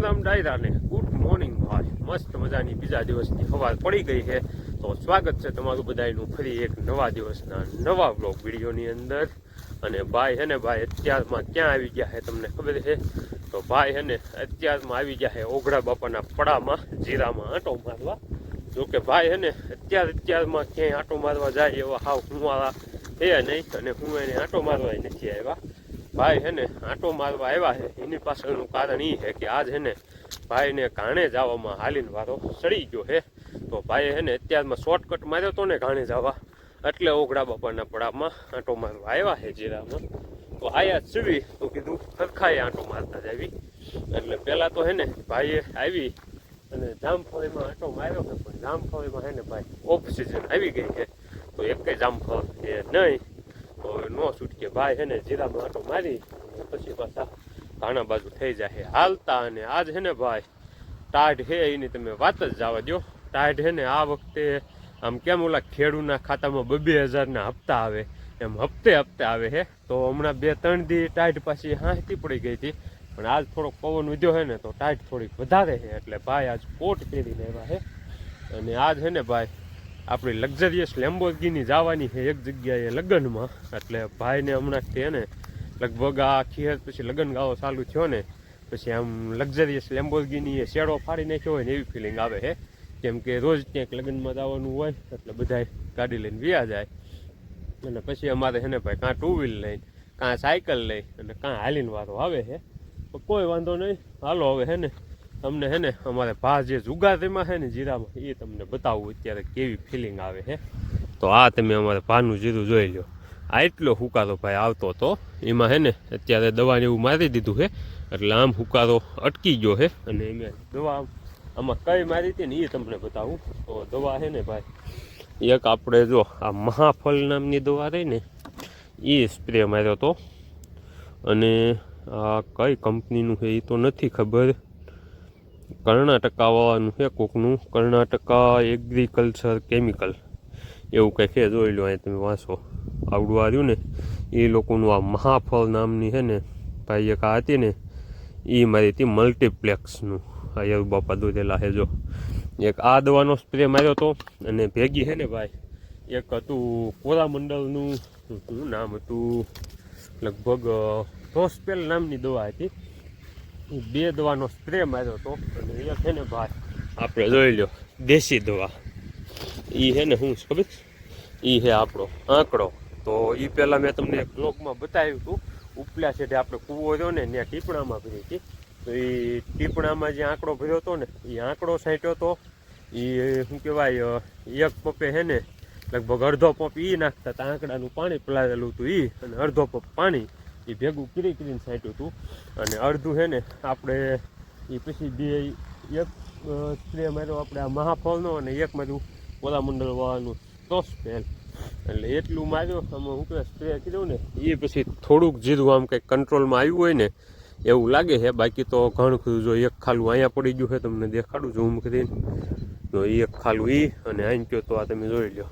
Ram ડાયરાને good morning ભાઈ. મસ્ત મજાની બીજા દિવસની સવાર પડી ગઈ છે. તો સ્વાગત છે તમારું બધાનું ફરી એક નવા દિવસના નવા બ્લોગ વિડીયોની અંદર. અને ભાઈ હે ને ભાઈ, અત્યારમાં ક્યાં આવી ગયા છે તમને ખબર છે? તો ભાઈ હે ને અત્યારમાં આવી ગયા છે ઓઘડા બાપાના પડામાં જીરામાં આંટો મારવા. જો કે ભાઈ હે ને અત્યાર અત્યારમાં ક્યાંય આંટો મારવા જાય એવા હાવ હુંવાળા છે નહીં. અને હું એને આંટો મારવા નથી આવ્યા. ભાઈ હે ને, આંટો મારવા આવ્યા છે એની પાછળનું કારણ એ છે કે આજ હે ને, ભાઈને ઘાણે જવામાં હાલીને વારો સડી ગયો છે તો ભાઈએ હે ને, અત્યારમાં શોર્ટકટ માર્યો તો ને ઘાણે જવા. એટલે ઓગડા બાપાના પડામાં આંટો મારવા આવ્યા છે જીરામાં. તો આયા સીવી. તો કીધું, સરખાએ આંટો મારતા જ આવી. એટલે પહેલાં તો હે ને, ભાઈએ આવી અને જામફળીમાં આંટો માર્યો છે પણ જામફળીમાં હે ને ભાઈ ઓફ સિઝન આવી ગઈ છે તો એક જામફળ એ નહીં. નો છૂટકે ભાઈ હેને જીરામાં આટો મારી, પછી પાછા ઘાણા બાજુ થઈ જાય હાલતા અને આજ છે ને ભાઈ, ટાઢ હે, એની તમે વાત જ જવા દો ટાઢ હે ને આ વખતે આમ કેમ ઓલા ખેડૂના ખાતામાં બબે હજારના હપ્તા આવે? એમ હપ્તે હપ્તે આવે હે. તો હમણાં બે ત્રણ દી ટાઢ પાછી હાંસતી પડી ગઈ હતી. પણ આજ થોડોક પવન વધ્યો હે ને, તો ટાઢ થોડીક વધારે છે એટલે ભાઈ આજ કોટ પહેરીને આવ્યા હે. અને આજ છે ને ભાઈ આપણી લક્ઝરિયસ લેમ્બોર્ગીની જવાની છે એક જગ્યાએ લગ્નમાં. એટલે ભાઈને હમણાં છે ને લગભગ આ ખીહર પછી લગ્ન ગાવો ચાલુ થયો ને, પછી આમ લક્ઝરિયસ લેમ્બોર્ગીની એ શેડો ફાડી નાખ્યો હોય ને એવી ફિલિંગ આવે છે. કેમ કે રોજ ક્યાંક લગ્નમાં જવાનું હોય, એટલે બધાય ગાડી લઈને વ્યા જાય. અને પછી અમારે છે ને ભાઈ કાં ટુ વ્હીલ લઈને, કાં સાયકલ લઈ અને કાં હાલીને વારો આવે છે. કોઈ વાંધો નહીં, હાલો હવે છે ને તમને હે ને, અમારે ભા જે જુગારીમાં છે ને જીરામાં, એ તમને બતાવું અત્યારે કેવી ફિલિંગ આવે છે તો આ તમે અમારે ભાનું જીરું જોઈ લો આ એટલો હુકારો ભાઈ આવતો હતો. એમાં હે ને, અત્યારે દવાને એવું મારી દીધું છે એટલે આમ હુકારો અટકી ગયો છે અને એમે દવા આમ- કઈ મારી હતી ને એ તમને બતાવું. તો દવા છે ને ભાઈ, એક આપણે જો આ મહાફળ નામની દવા રહી ને, એ સ્પ્રે માર્યો હતો. અને આ કઈ કંપનીનું છે એ તો નથી ખબર. કર્ણાટકા આવવાનું છે કોકનું. કર્ણાટકા એગ્રીકલ્ચર કેમિકલ એવું કંઈક છે, જોઈ લો અહીંયા તમે વાંચો. આવડું આવ્યું ને, એ લોકોનું આ મહાફળ નામની છે ને, ભાઈ એક આ હતી ને, એ મારી હતી મલ્ટીપ્લેક્સનું આ યરુ બાપા દોરેલા છે, જો. એક આ દવાનો સ્પ્રે માર્યો હતો અને ભેગી છે ને ભાઈ, એક હતું કોરામંડળનું શું નામ હતું? લગભગ હોસ્પેલ નામની દવા હતી. બે દવાનો સ્પ્રે માર્યો હતો. અને એક છે ને ભાઈ, આપણે જોઈ લો દેશી દવા. એ છે ને છે ખબર? એ છે આપણો આંકડો. તો એ પહેલાં મેં તમને એક બ્લોગમાં બતાવ્યું હતું. ઉપલા છે આપણે કૂવો રહ્યો ને, ત્યાં ટીપણામાં ભરી હતી. તો એ ટીપણામાં જે આંકડો ભર્યો હતો ને એ આંકડો સાંટ્યો હતો. એ શું કહેવાય એક પંપે છે ને, લગભગ અડધો પંપ એ નાખતા હતા. આંકડાનું પાણી પલાળેલું હતું એ અને અડધો પંપ પાણી. એ ભેગું કરી કરીને સાંટ્યું હતું. અને અડધું છે ને આપણે એ પછી બે એક સ્પ્રે માર્યો આપણે આ મહાફળનો અને એક માર્યું કોલામંડળ વાળાનું ટોસ પેન. એટલે એટલું માર્યો, આમાં હું કહેવાય સ્પ્રે કીધું ને, એ પછી થોડુંક જીરું આમ કંઈક કંટ્રોલમાં આવ્યું હોય ને, એવું લાગે છે બાકી તો ઘણું ખરું જો એક ખાલું અહીંયા પડી ગયું છે તમને દેખાડું ઝૂમ કરીને. તો એ એક ખાલું એ અને અહીં કયો તો આ તમે જોઈ લો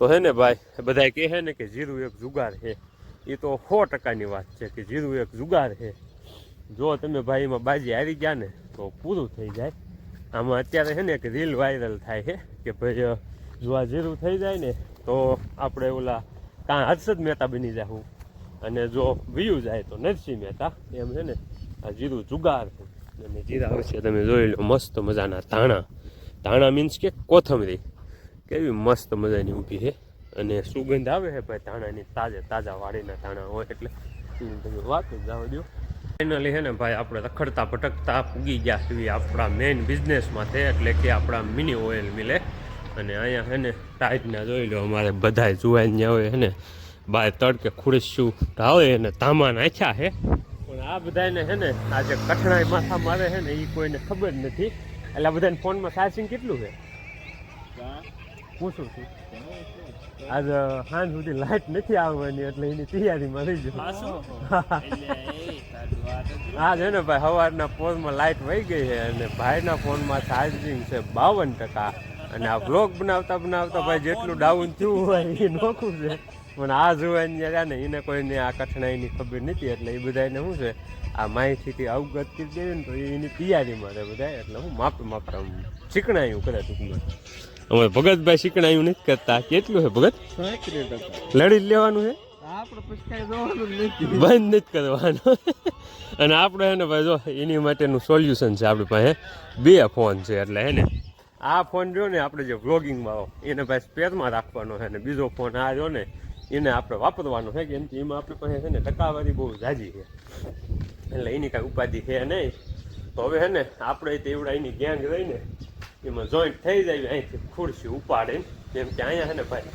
તો હે ને ભાઈ બધા કહે છે ને કે જીરું એક જુગાર છે એ તો સો ટકાની વાત છે કે જીરું એક જુગાર છે. જો તમે ભાઈ એમાં બાજી હારી ગયા ને, તો પૂરું થઈ જાય. આમાં અત્યારે છે ને એક રીલ વાયરલ થાય છે કે ભાઈ જો આ જીરું થઈ જાય ને, તો આપણે ઓલા કાં હર્ષદ મહેતા બની જાઉં અને જો વીયુ જાય તો નરસિંહ મહેતા. એમ છે ને, આ જીરું જુગાર અને જીરા વિશે તમે જોઈ લો, મસ્ત મજાના ધાણા. ધાણા મીન્સ કે કોથમરી. કેવી મસ્ત મજાની ઊભી છે. અને સુગંધ આવે છે ભાઈ ધાણાની તાજે તાજા વાડીના ધાણા હોય એટલે. તમે વાત જાવ દો ફાઇનલી છે ને ભાઈ આપણે રખડતા ભટકતા પૂગી ગયા છીએ આપણા મેઇન બિઝનેસમાં છે એટલે કે આપણા મિની ઓઇલ મિલે અને અહીંયા છે ને ટાઈટના જોઈ લો અમારે બધાય જુવાઈને હોય છે ને બાય તડકે ખુરશું ઢાવે અને તામા નાખ્યા છે પણ આ બધાને છે ને આ જે કઠણાઈ માથા મારે છે ને એ કોઈને ખબર નથી. એટલે આ બધાને ફોનમાં ચાર્જિંગ કેટલું છે? પૂછું છું. આજ સાંજ સુધી લાઈટ નથી આવવાની એટલે એની તૈયારીમાં રહી ગયો હા છે ને ભાઈ સવારના ફોનમાં લાઇટ વહી ગઈ છે અને ભાઈના ફોનમાં ચાર્જિંગ છે બાવન ટકા. અને આ બ્લોગ બનાવતા બનાવતા ભાઈ જેટલું ડાઉન થયું હોય એ નોખું છે. પણ આ જોવાની ને એને કોઈને આ કઠણાઈની ખબર નથી એટલે એ બધાને શું છે આ માહિતીથી અવગત કરી દેવી ને તો એની તૈયારીમાં રહે બધા એટલે હું માપ માપ શીખણાયું કરે ટૂંકમાં અમારે ભગતભાઈ શીખણાયું નથી કરતા. કેટલું છે ભગત? લડી લેવાનું છે? બંધ નથી કરવાનું. અને આપણે હે ને ભાઈ જો એની માટેનું સોલ્યુશન છે આપણી પાસે. બે ફોન છે એટલે હે ને. આ ફોન જો ને આપણે જે વ્લોગિંગમાં આવો એને ભાઈ સ્પેરમાં રાખવાનો છે ને. બીજો ફોન આ જો ને એને આપણે વાપરવાનો છે. કેમ કે એમાં આપણી પાસે છે ને ટકાવારી બહુ જાજી છે. એટલે એની કાંઈ ઉપાધિ છે નહીં. તો હવે હે ને, આપણે તેવડા એની ગેંગ રહીને એમાં જોઈન્ટ થઈ જાય, અહીંથી ખુરશી ઉપાડે કેમ કે અહીંયા છે ને ભાઈ,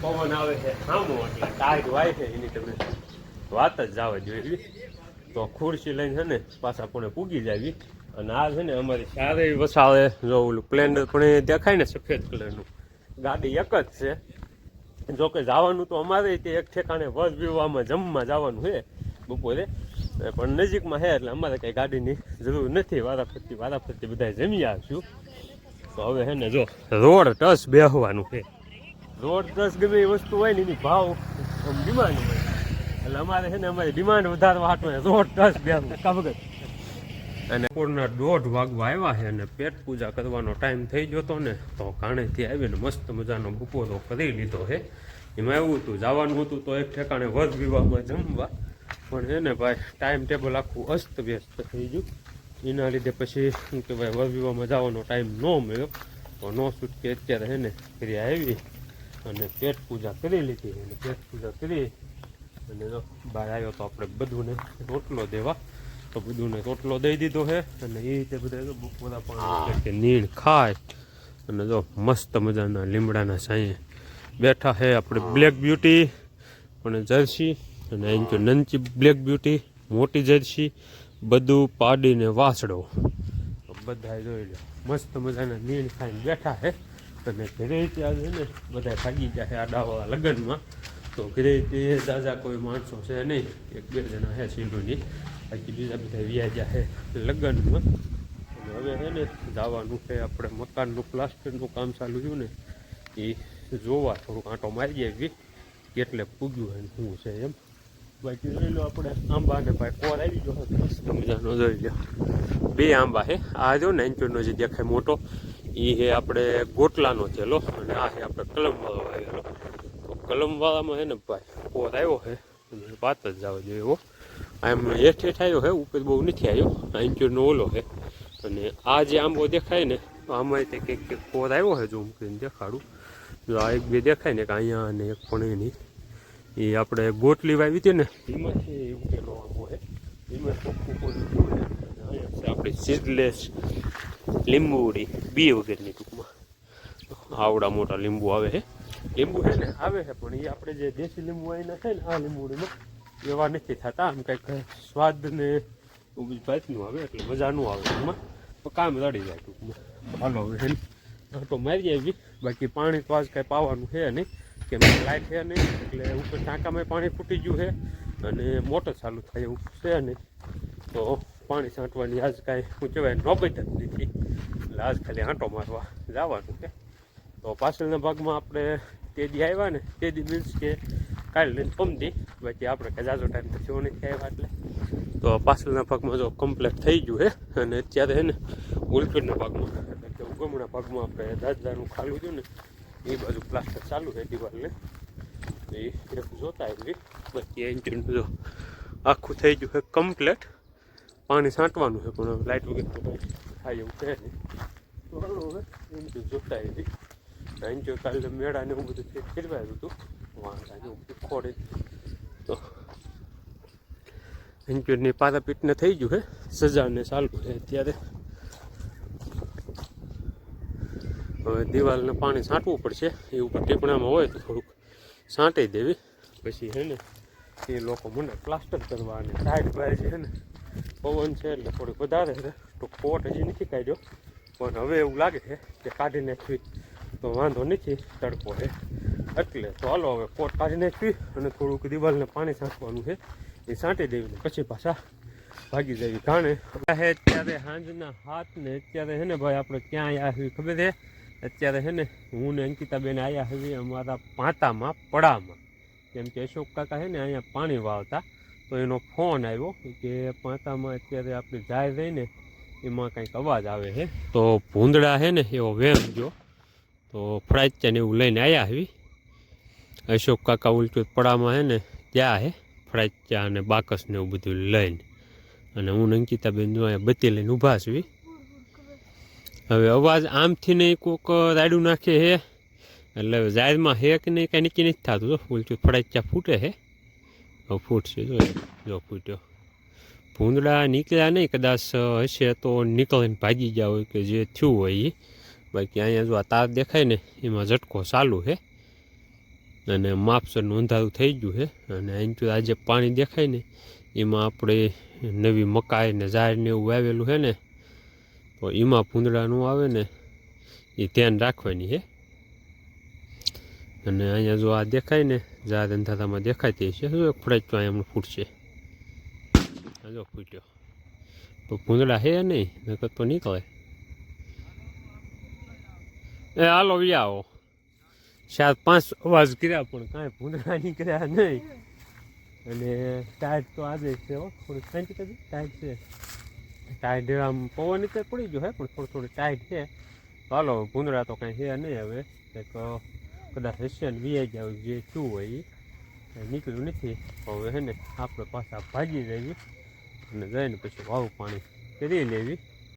પવન આવે છે સામો એટલે ટાઈટ વાય છે, એની તમે વાત જ જાવ જોઈએ તો ખુરશી લઈને છે ને પાછા પણ પૂગી જાવી. અને આ છે ને અમારી સારી વસાવે, જો ઓલું પ્લેન્ડર પણ એ દેખાય ને સફેદ કલરનું ગાડી એક જ છે. જોકે જવાનું તો અમારે તે એક ઠેકાણે વસ બીવામાં જમવા જવાનું છે બપોરે. પણ નજીકમાં છે એટલે અમારે કંઈ ગાડીની જરૂર નથી. વારાફરતી વારાફરતી બધા જમી આવશું. તો હવે છે ને જો, રોડ ટસ બેહવાનું છે. રોડ ટસ ગમે એ વસ્તુ હોય ને એની ભાવ ડિમાન્ડ હોય. એટલે અમારે છે ને અમારી ડિમાન્ડ વધારવા હાટો રોડ ટસ બેહવું કા અને બપોરના દોઢ વાગવા આવ્યા છે અને પેટ પૂજા કરવાનો ટાઈમ થઈ ગયો હતો ને, તો કાણેથી આવીને મસ્ત મજાનો બપોરો કરી લીધો છે એમાં એવું હતું, જવાનું હતું તો એક ઠેકાણે વધ વિવાહમાં જમવા. પણ છે ને ભાઈ ટાઈમ ટેબલ આખું અસ્ત વ્યસ્ત થઈ ગયું. એના લીધે પછી શું કહેવાય વધ વિવાહમાં જવાનો ટાઈમ ન મળ્યો. તો ન છૂટકે અત્યારે છે ને ફરી આવી અને પેટ પૂજા કરી લીધી અને પેટ પૂજા કરી અને જો બહાર આવ્યો તો આપણે બધુંને રોટલો દેવા. તો બધુંને રોટલો દઈ દીધો છે અને એ રીતે બધા બધા પણ કે નીણ ખાય. અને જો મસ્ત મજાના લીમડાના સાંયે બેઠા છે આપણે બ્લેક બ્યુટી પણ જર્સી. અને અહીં તો નંચી બ્લેક બ્યુટી મોટી જર્સી, બધું પાડીને વાસડો. બધા જોઈ લો મસ્ત મજાના નીણ ખાઈને બેઠા છે અને ઘરે ત્યાં છે ને બધા ભાગી ગયા છે આ ડાવા લગ્નમાં. તો ઘરે તે દાદા કોઈ માણસો છે નહીં, એક બે જણા છે સિંધુની. બાકી બીજા બધા વ્યાજ્યા છે લગ્નમાં. હવે છે ને જવાનું છે આપણે મકાનનું, પ્લાસ્ટરનું કામ ચાલુ થયું ને, એ જોવા થોડુંક આંટો મારી આવી કેટલે પૂગ્યું હોય શું છે એમ. બાકી જોઈ લો આપણે આંબા ને ભાઈ. કોર આવી ગયો મસ્ત મજાનો જોઈ લો બે આંબા હે. આ જો ને એન્ચોરનો જે દેખાય મોટો એ હે આપણે ગોટલાનો થયેલો અને આ હે આપણે કલમવાળો આવેલો તો કલમવાળામાં છે ને ભાઈ કોર આવ્યો હે. વાત જ જવા જોઈએ એવો. આમ હેઠ હેઠ આવ્યો હે, ઉપર બહુ નથી આવ્યો. એન્ચોરનો ઓલો છે અને આ જે આંબો દેખાય ને, આમાં તે કંઈક કોર આવ્યો છે જો હું દેખાડું. જો આ એક બે દેખાય ને કે અહીંયા અને એક પણ એની. એ આપણે ગોટલી વાવી હતી ને? એમાંથી ઉકેલો આંબો છે એમાં ચોખ્ખું અહીંયા આપણી સીડલેસ લીંબુડી, બી વગેરેની ટૂંકમાં. આવડા મોટા લીંબુ આવે છે લીંબુ છે ને, આવે છે પણ એ આપણે જે દેશી લીંબુ આવીને થાય ને, આ લીંબુડીમાં એવા નથી થતા. આમ કંઈક સ્વાદ ને બધું જાતનું આવે, એટલે મજા ન આવે એમાં. તો કામ રડી જાય ટૂંકમાં. હાલો હવે ને મારી આવી બાકી પાણી તો આજ કાંઈ પાવાનું છે નહીં. કેમ કે લાઇટ છે નહીં, એટલે ઉપર ટાંકામાં પાણી ફૂટી ગયું છે અને મોટર ચાલુ થાય એવું છે નહીં. તો પાણી છાંટવાની આજ કાંઈ શું કહેવાય નોબત જ નથી. એટલે આજ ખાલી આંટો મારવા જવાનું છે. તો પાછળના ભાગમાં આપણે તે દી આવ્યા ને તે દી મીન્સ કે કાલે લઈને પમદી બાકી આપણે કાંઈ જાજો ટાઈમ તો થયો નથી આવ્યા એટલે. તો પાછળના ભાગમાં જો કમ્પ્લીટ થઈ ગયું છે અને અત્યારે છે ને ઉલટના ભાગમાં, એટલે કે ઉગમણા ભાગમાં આપણે દાદાનું ખાલું થયું ને એ બાજુ પ્લાસ્ટર ચાલુ છે દિવાલને એ એક જોતા આવી બાકી એન્જિન જો આખું થઈ ગયું છે કમ્પ્લેટ પાણી છાંટવાનું છે, પણ લાઇટ વગર તો થાય એવું કહે નહીં. હવે જોતા આવી કાલે મેળા ને એવું બધું ચેક કરવાયું હતું. વાંધા એવું બધું ખોડે. તો એન્જિનની પારાપીટને થઈ ગયું છે, સજાને ચાલુ છે અત્યારે. હવે દિવાલને પાણી છાંટવું પડશે. એ ઉપર ટીપણામાં હોય તો થોડુંક છાંટી દેવી. પછી છે ને, એ લોકો મને પ્લાસ્ટર કરવા અને બાય ભાઈ છે ને, પવન છે એટલે થોડીક વધારે છે તો કોટ હજી નથી કાઢ્યો. પણ હવે એવું લાગે છે કે કાઢી નાખવી. તો વાંધો નથી, તડકો છે એટલે હાલો હવે કોટ કાઢી નાખવી અને થોડુંક દિવાલને પાણી છાંટવાનું છે એ છાંટી દેવી પછી પાછા ભાગી જવી. કારણે હે, અત્યારે સાંજના હાથ ને અત્યારે છે ને ભાઈ આપણે ક્યાં આવ્યા ખબર છે? અત્યારે છે ને, હું ને અંકિતાબેન આવ્યા હવે અમારા પાંતામાં, પડામાં. કેમ કે અશોક કાકા છે ને અહીંયા પાણી વાવતા, તો એનો ફોન આવ્યો કે પાંતામાં અત્યારે આપણે જાય રહીને એમાં કંઈક અવાજ આવે છે તો ભૂંદડા છે ને, એવો વેમ જો તો ફ્રાઈચાને એવું લઈને આવ્યા હવી અશોક કાકા ઉલટું પડામાં છે ને ત્યાં હે ફ્રાઈચા અને બાકસ ને એવું બધું લઈને. અને હું અંકિતાબેન અહીંયા બત્તી લઈને ઊભા છીએ હવે અવાજ આમથી નહીં કોક રાડું નાખે હે. એટલે જાહેરમાં હે કે નહીં, કાંઈ નક્કી નથી થતું. જો ઉલચું ફડાચ્યા ફૂટે હે. હવે ફૂટશે, જો જો ફૂટ્યો. ભૂંદડા નીકળ્યા નહીં, કદાચ હશે તો નીકળીને ભાગી ગયા હોય કે જે થયું હોય એ બાકી અહીંયા જો આ તાર દેખાય ને, એમાં ઝટકો ચાલુ છે અને માપસરનું અંધારું થઈ ગયું છે અને અહીં આજે પાણી દેખાય ને, એમાં આપણે નવી મકાઈ ને ઝાડ ને એવું વાવેલું છે ને તો એમાં પૂંદડાનું આવે ને, એ ધ્યાન રાખવાની છે અને અહીંયા જો આ દેખાય ને ઝાડ અંધારામાં દેખાય તે છે. જો ફડાચ્યો અહીંયા એમનું ફૂટશે હજો જો ફૂટ્યો. તો ભૂંદડા છે નહીં, નકર તો નીકળે. એ હાલો આવો. સાત પાંચ અવાજ કર્યા પણ કાંઈ ભૂંદડા નીકળ્યા નહીં. અને ટાઈટ તો આજે છે હો, થોડીક કાંઈ ટાઈટ છે. ટાઈટ આમ પવન નીચે પડી ગયો હે, પણ થોડી થોડી ટાઈટ છે. તો હાલો ભૂંદડા તો કાંઈ છે નહીં હવે. એક કદાચ હશે વીઆઈ ગયા જે શું હોય એ નીકળ્યું નથી. તો હવે છે ને, આપણે પાછા ભાજી લેવી અને જઈને પછી વાવ પાણી કરી લેવી.